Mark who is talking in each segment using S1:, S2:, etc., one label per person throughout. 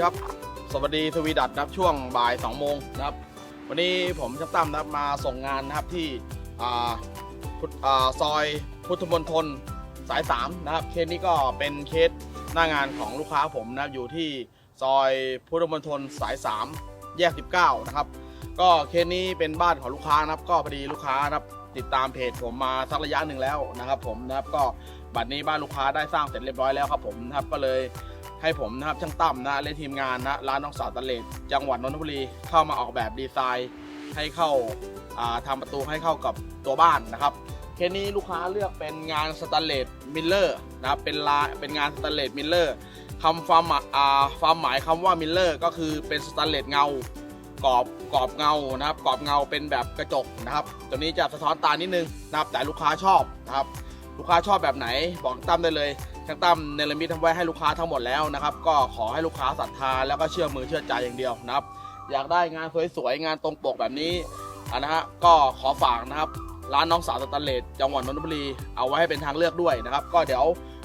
S1: สวัสดีครับ สวัสดีทวีดัตนะครับช่วงบ่าย2โมงนะครับ วันนี้ผมช่างตั้มนะครับมาส่งงานนะครับที่อ่าพุทอ่าซอยพุทธมณฑลสาย3นะครับเคสนี้ก็เป็นเคสหน้างานของลูกค้าผมนะครับอยู่ที่ซอยพุทธมณฑลสาย 3 แยก 19 นะครับ ก็เคสนี้เป็นบ้านของลูกค้านะครับ ก็พอดีลูกค้านะครับติดตามเพจผมมาสักระยะหนึ่งแล้วนะครับ ผมนะครับก็บัดนี้บ้านลูกค้าได้สร้างเสร็จเรียบร้อยแล้วครับผมนะครับก็เลย ให้ผมนะครับช่างตั้มนะและทีมงานนะร้านน้องสาวตะเลดจังหวัดนนทบุรีเข้ามาออกแบบดีไซน์ให้เข้าาทำประตูให้เข้ากับตัวบ้านนะครับเคสนี้ลูกค้าเลือกเป็นงานสแตนเลสมิลเลอร์นะครับเป็นลาเป็นงานสแตนเลสมิลเลอร์คำความหมอ่าความหมายคำว่ามิลเลอร์ก็คือเป็นสแตนเลสเงากรอบกรอบเงานะครับกรอบเงาเป็นแบบกระจกนะครับ ตัวนี้จะสะท้อนตานิดนึงนะครับแต่ลูกค้าชอบนะครับลูกค้าชอบแบบไหนบอกตั้มได้เลยางตั้มเนรมิตทำไว้ให้ลูกค้าทั้งหมดแล้วนะครับ ก็ขอให้ลูกค้าศรัทธาแล้วก็เชื่อมือเชื่อใจอย่างเดียวนะครับ อยากได้งานสวยๆงานตรงปกแบบนี้ะนะฮะก็ขอฝากนะครับ ร้านน้องสาวสแตนเลสจังหวัดนนทบุรีเอาไว้ให้เป็นทางเลือกด้วยนะครับ ก็เดี๋ยว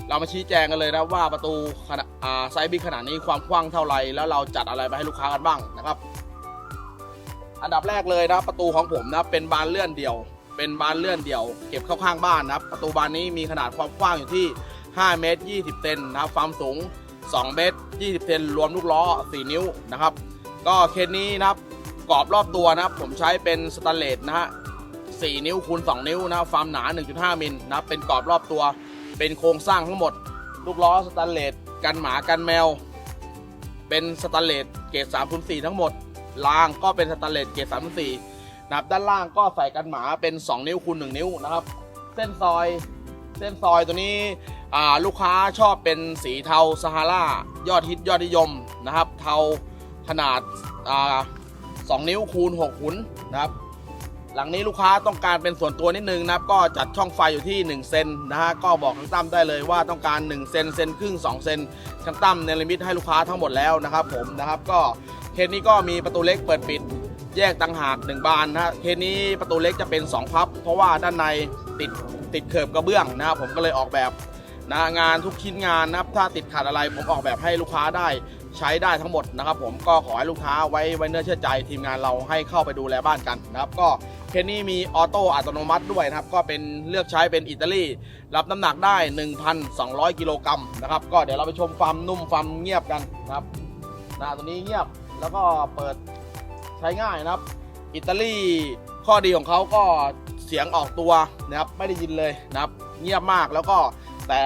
S1: เรามาชี้แจงกันเลยนะว่าประตูขนาดไซส์บิ๊กขนาดนี้ความกว้างเท่าไรแล้วเราจัดอะไรไปให้ลูกค้ากันบ้างนะครับ อันดับแรกเลยนะประตูของผมนะเป็นบานเลื่อนเดี่ยว เป็นบานเลื่อนเดี่ยว เก็บเข้าข้างบ้านนะประตูบานนี้มีขนาดความกว้างอยู่ที่ 5 เมตร 20 เซนนะครับความสูง 2 เมตร 20 เซนรวมลูกล้อ 4 นิ้วนะครับ ก็เคสนี้นะครับกรอบรอบตัวนะครับ ผมใช้เป็นสแตนเลสนะฮะ 4 นิ้วคูณ 2 นิ้วนะครับความหนา 1.5 มิลนะเป็นกรอบรอบตัว เป็นโครงสร้างทั้งหมด ลูกล้อสแตนเลสกันหมากันแมว เป็นสแตนเลสเกรด304ทั้งหมดรางก็เป็นสแตนเลสเกรด304นะครับด้านล่างก็ใส่กันหมาเป็น 2 นิ้วคูณ1นิ้วนะครับ เส้นซอย เส้นซอยตัวนี้ ลูกค้าชอบเป็นสีเทาซาฮาร่ายอดฮิตยอดนิยมนะครับ เทาขนาดาสองนิ้วคูณ6หุนนะครับ หลังนี้ลูกค้าต้องการเป็นส่วนตัวนิดนึงนะครับ ก็จัดช่องไฟอยู่ที่ 1 เซนนะฮะก็บอกช่างตั้มได้เลยว่าต้องการ 1 เซนเซนครึ่ง 2 เซนช่างตั้มเนรมิตให้ลูกค้าทั้งหมดแล้วนะครับผมนะครับก็เคสนี้ก็มีประตูเล็กเปิดปิดแยกต่างหากหนึ่งบานนะฮะเคสนี้ประตูเล็กจะเป็น 2 พับ เพราะว่าด้านในติดติดเขิบกระเบื้องนะครับผมก็เลยออกแบบ นะงานทุกชิ้นงานนะครับถ้าติดขัดอะไรผมออกแบบให้ลูกค้าได้ใช้ได้ทั้งหมดนะครับผมก็ขอให้ลูกค้าไว้ไว้เนื้อเชื่อใจ ทีมงานเราให้เข้าไปดูแลบ้านกันนะครับ ก็เคสนี้มีออโต้อัตโนมัติด้วยนะครับ ก็เป็นเลือกใช้เป็นอิตาลีรับน้ำหนักได้ 1,200 กิโลกรัมนะครับ ก็เดี๋ยวเราไปชมความนุ่มความเงียบกันนะครับนะตัวนี้เงียบแล้วก็เปิดใช้ง่ายนะครับ อิตาลีข้อดีของเขาก็เสียงออกตัวนะครับไม่ได้ยินเลยนะครับ เงียบมากแล้วก็ แต่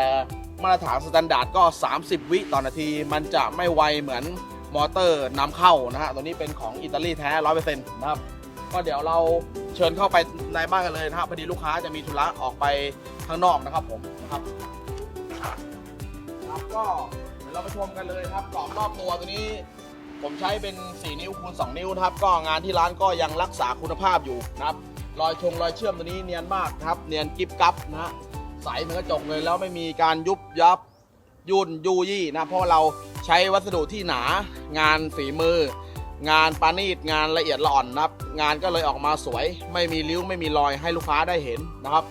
S1: มาตรฐานสแตนดาร์ดก็ 30 วิต่อนาที มันจะไม่ไวเหมือนมอเตอร์นำเข้านะฮะตัวนี้เป็นของอิตาลีแท้100%นต์นะครับก็เดี๋ยวเราเชิญเข้าไปในบ้านกันเลยนะครับพอดีลูกค้าจะมีธุระออกไปข้างนอกนะครับผมนะครับครับก็เดี๋ยวเราไปชมกันเลยครับกรอบรอบตัวตัวนี้ ผมใช้เป็น 4 นิ้วคูณ2นิ้วนะครับ ก็งานที่ร้านก็ยังรักษาคุณภาพอยู่นะครับรอยชงรอยเชื่อมตัวนี้เนียนมากครับ เนียนกิบกับนะฮะ ใสเหมือนกระจกเลยแล้วไม่มีการยุบยับยุ่นยูยี่นะเพราะเราใช้วัสดุที่หนา งานฝีมือ งานปานีตงานละเอียดละอ่อนนะครับ งานก็เลยออกมาสวย ไม่มีริ้วไม่มีรอยให้ลูกค้าได้เห็นนะครับ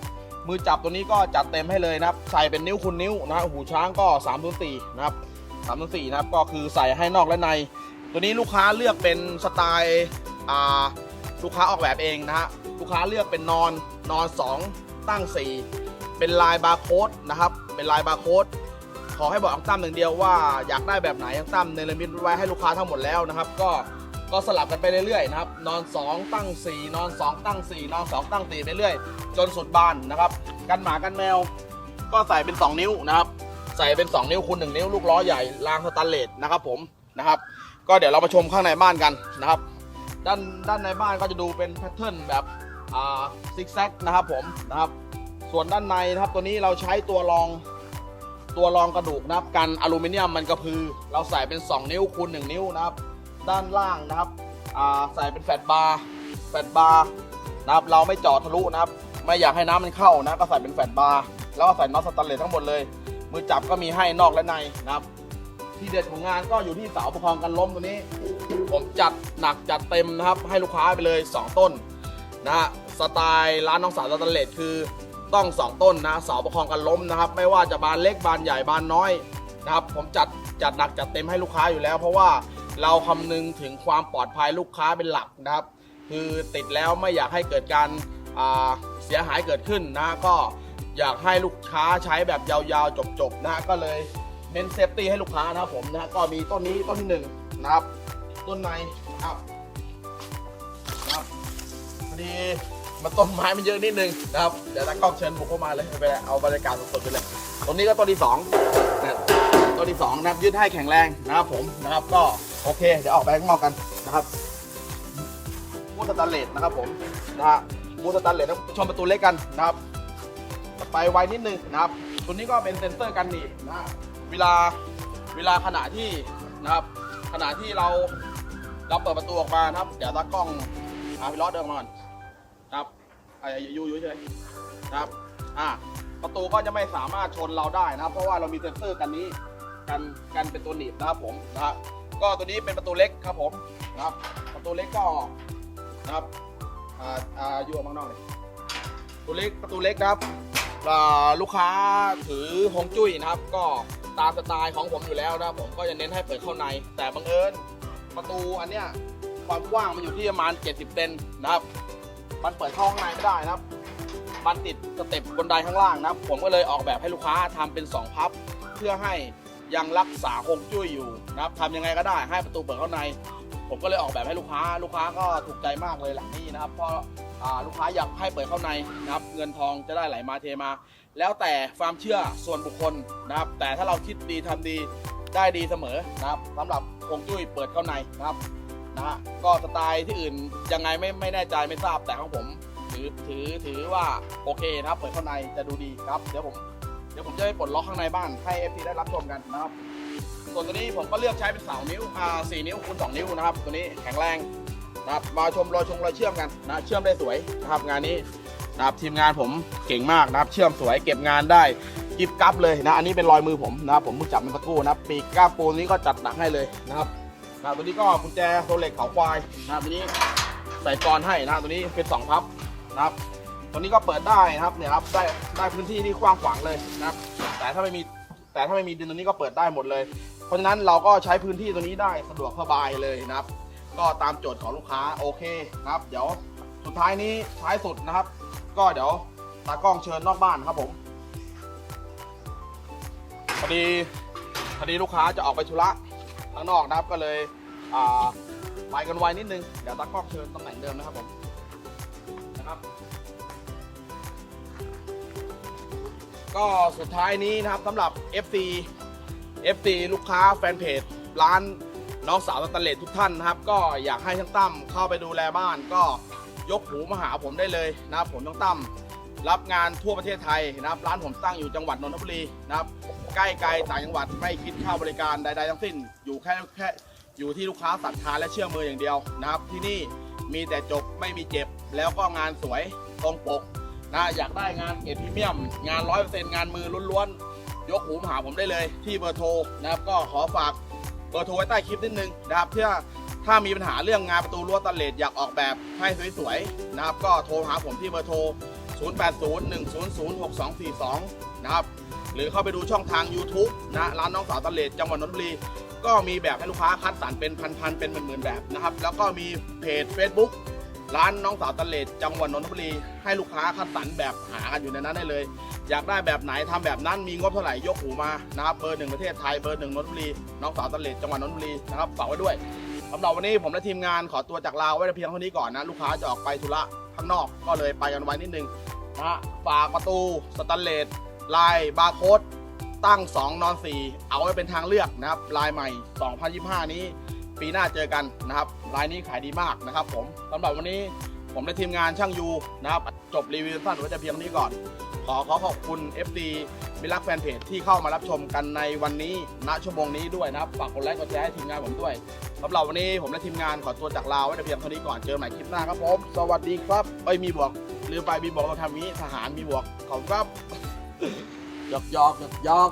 S1: มือจับตัวนี้ก็จัดเต็มให้เลยนะครับ ใส่เป็นนิ้วคูณนิ้วนะหูช้างก็3 0 4นะครับ3 0 4นะครับก็คือใส่ให้นอกและใน ตัวนี้ลูกค้าเลือกเป็นสไตล์ลูกค้าออกแบบเองนะฮะลูกค้าเลือกเป็นนอนนอน 2 ตั้ง 4 เป็นลายบาร์โค้ดนะครับ เป็นลายบาร์โค้ดขอให้บอกอังตั้มหนึ่งเดียวว่าอยากได้แบบไหนอังตั้มในรมิตไว้ให้ลูกค้าทั้งหมดแล้วนะครับ ก็ก็สลับกันไปเรื่อยๆนะครับ นอน 2 ตั้ง 4 นอน 2 ตั้ง 4 นอน 2 ตั้ง4ไปเรื่อยจนสุดบานนะครับกันหมากันแมว ก็ใส่เป็น 2 นิ้วนะครับ ใส่เป็น 2 นิ้วคูณ1นิ้วลูกล้อใหญ่รางสแตนเลสนะครับผมนะครับ ก็เดี๋ยวเรามาชมข้างในบ้านกันนะครับ ด้านด้านในบ้านก็จะดูเป็นแพทเทิร์นแบบอ่าซิกแซกนะครับผมนะครับ ส่วนด้านในนะครับตัวนี้เราใช้ตัวรองตัวรองกระดูกนะครับกันอลูมิเนียมมันกระพือ เราใส่เป็น 2 นิ้วคูณ1นิ้วนะครับ ด้านล่างนะครับใส่เป็นแฟตบาร์แฟตบาร์นะครับเราไม่เจาะทะลุนะครับไม่อยากให้น้ำมันเข้านะก็ใส่เป็นแฟตบาร์แล้วก็ใส่น็อตสแตนเลสทั้งหมดเลย มือจับก็มีให้นอกและในนะครับ ที่เด็ดของงานก็อยู่ที่เสาประคองกันล้มตัวนี้ ผมจัดหนักจัดเต็มนะครับ ให้ลูกค้าไปเลย 2 ต้นนะฮะสไตล์ร้านน้องสาวสแตนเลสคือ ต้อง 2 ต้นนะเสาประคองกันล้มนะครับ ไม่ว่าจะบานเล็กบานใหญ่บานน้อยนะครับ ผมจัดจัดหนักจัดเต็มให้ลูกค้าอยู่แล้ว เพราะว่าเราคำนึงถึงความปลอดภัยลูกค้าเป็นหลักนะครับ คือติดแล้วไม่อยากให้เกิดการเสียหายเกิดขึ้นนะก็อยากให้ลูกค้าใช้แบบยาวๆจบๆนะก็เลยเน้นเซฟตี้ให้ลูกค้านะครับผมนะก็มีต้นนี้ต้นที่หนึ่งนะครับ ต้นในนะครับนะครับพอดี มันต้นไม้มันเยอะนิดนึงนะครับเดี๋ยวตากล้องเชิญบุกเข้ามาเลยไปเลยเอาบรรยากาศสดๆไปเลยต้นนี้ก็ต้นที่สองนะต้นที่สองนะครับยืดให้แข็งแรงนะครับผมนะครับก็โอเคเดี๋ยวออกไปข้างนอกกันนะครับมูสแตนเลสนะครับผมนะฮะมูสแตนเลสต้องชมประตูเล็กกันนะครับ ไปไวนิดนึงนะครับตัวนี้ก็เป็นเซนเซอร์กันหนีบนะเวลาเวลาขณะที่นะครับขณะที่เราเราเปิดประตูออกมานะครับ เดี๋ยวตากล้องอาพี่ล้อเดินมาก่อน อะอยู่อยู่เฉยนะครับ อ่า ประตูก็จะไม่สามารถชนเราได้นะครับ เพราะว่าเรามีเซ็นเซอร์กันนี้ กันกันเป็นตัวหนีบนะครับผมนะฮะก็ตัวนี้เป็นประตูเล็กครับผมนะครับ ประตูเล็กก็นะครับ อ่า อ่ายูออกมาข้างนอกเลยตัวเล็ก ประตูเล็กครับลูกค้าถือฮงจุ้ยนะครับ ก็ตามสไตล์ของผมอยู่แล้วนะครับ ผมก็จะเน้นให้เปิดเข้าใน แต่บังเอิญประตูอันเนี้ยความกว้างมันอยู่ที่ประมาณ 70 เซนนะครับ มันเปิดเข้าข้างในไม่ได้นะครับ มันติดสเต็ปบนไดข้างล่างนะครับ ผมก็เลยออกแบบให้ลูกค้าทำเป็น 2 พับ เพื่อให้ยังรักษาฮงจุ้ยอยู่นะครับทำยังไงก็ได้ให้ประตูเปิดเข้าใน ผมก็เลยออกแบบให้ลูกค้า ลูกค้าก็ถูกใจมากเลยหลังนี้นะครับ เพราะลูกค้าอยากให้เปิดเข้าในนะครับ เงินทองจะได้ไหลมาเทมา แล้วแต่ความเชื่อส่วนบุคคลนะครับ แต่ถ้าเราคิดดีทำดีได้ดีเสมอนะครับสำหรับคงจุ้ยเปิดเข้าในนะครับ นะฮะก็สไตล์ที่อื่นยังไงไม่ไม่แน่ใจไม่ทราบแต่ของผมถือถือถือว่าโอเคนะครับเปิดข้างในจะดูดีครับเดี๋ยวผมเดี๋ยวผมจะไปปลดล็อกข้างในบ้านให้ FC ได้รับชมกันนะครับ ส่วนตัวนี้ผมก็เลือกใช้เป็นเสานิ้วอ่าสี่นิ้วคูณสองนิ้วนะครับ ตัวนี้แข็งแรงนะครับมาชมรอยชงรอยเชื่อมกันนะเชื่อมได้สวยนะครับงานนี้นะครับทีมงานผมเก่งมากนะครับ เชื่อมสวยเก็บงานได้กิบกับเลยนะอันนี้เป็นรอยมือผมนะครับผมเพิ่งจับมันตะกครู่นะปีกก้าปูนี้ก็จัดหนักให้เลยนะครับ นะตัวนี้ก็กุญแจโซเล็กเขาควายนะตัวนี้ใส่กรอนให้นะตัวนี้เป็นสองพับนะครับตัวนี้ก็เปิดได้นะครับเนี่ยครับได้ได้พื้นที่ที่กว้างขวางเลยนะครับ แต่ถ้าไม่มีแต่ถ้าไม่มีดินตัวนี้ก็เปิดได้หมดเลย เพราะฉะนั้นเราก็ใช้พื้นที่ตัวนี้ได้สะดวกสบายเลยนะครับ ก็ตามโจทย์ของลูกค้าโอเคนะครับ เดี๋ยวสุดท้ายนี้ท้ายสุดนะครับ ก็เดี๋ยวตากล้องเชิญนอกบ้านครับผมพอดีพอดีลูกค้าจะออกไปธุระ ข้างนอกนะครับก็เลยไปกันไวนิดนึง เดี๋ยวตากล้องเชิญตำแหน่งเดิมนะครับผมนะครับ ก็สุดท้ายนี้นะครับสำหรับ FC FC ลูกค้าแฟนเพจร้านน้องสาวสตนเลสทุกท่านนะครับ ก็อยากให้ช่างตั้มเข้าไปดูแลบ้าน ก็ยกหูมาหาผมได้เลยนะครับผมช่างตั้มรับงานทั่วประเทศไทยนะครับ ร้านผมตั้งอยู่จังหวัดนนทบุรีนะครับ ใกล้ไกลต่างจังหวัดไม่คิดค่าบริการใด ๆ ทั้งสิ้น อยู่แค่แค่อยู่ที่ลูกค้าศรัทธาและเชื่อมืออย่างเดียวนะครับ ที่นี่มีแต่จบไม่มีเจ็บ แล้วก็งานสวยตรงปกนะอยากได้งานเกรดพรีเมียม งานร้อยเปอร์เซ็นต์งานมือล้วนๆ ยกหูมหาผมได้เลย ที่เบอร์โทรนะครับก็ขอฝากเบอร์โทรไว้ใต้คลิปนิดนึงนะครับเพื่อถ้ามีปัญหาเรื่องงานประตูรั้วตันเลดอยากออกแบบให้สวยๆนะครับ ก็โทรหาผมที่เบอร์โทร 0801006242 นะครับ รือเข้าไปดูช่องทาง YouTube นะร้านน้องสาวตันเลดจังหวัดนนทบุรีก็มีแบบให้ลูกค้าคัดสรรเป็นพันๆเป็นหมื่นๆแบบนะครับ แล้วก็มีเพจ Facebook ร้านน้องสาวตันเลดจังหวัดนนทบุรีให้ลูกค้าคัดสรรแบบหากันอยู่ในนั้นได้เลย อยากได้แบบไหนทำแบบนั้นมีงบเท่าไหร่ยกหูมานะครับเบอร์หนึ่งประเทศไทยเบอร์หนึ่งนนทบุรีน้องสาวตันเลดจังหวัดนนทบุรีนะครับฝากไว้ด้วยสำหรับวันนี้ผมและทีมงานขอตัวจากลาไว้เพียงเท่านี้ก่อนนะลูกค้าจะออกไปธุระข้างนอกก็เลยไปกันไว้นิดนึงนะฝากประตูสแตันเลส ลายบาร์โค้ดตั้ง 2 นอน 4 เอาไว้เป็นทางเลือกนะครับลายใหม่ 2025 นี้ ปีหน้าเจอกันนะครับรายนี้ขายดีมากนะครับ ผมสำหรับวันนี้ผมและทีมงานช่างยูนะครับ จบรีวิวสั้นไว้แต่เพียงเท่านี้ก่อน ขอขอขอบคุณ FD มิลักแฟนเพจที่เข้ามารับชมกันในวันนี้ณชั่วโมงนี้ด้วยนะครับฝากกดไลค์กดแชร์ให้ทีมงานผมด้วยสำหรับวันนี้ผมและทีมงานขอตัวจากลาไว้แต่เพียงเท่านี้ก่อนเจอกันใหม่คลิปหน้าครับผมสวัสดีครับเอ้ยมีบวกลืมไปมีบวกเราทำนี้ทหารมีบวกขอบคุณครับ หยอกยอกหยอกยอก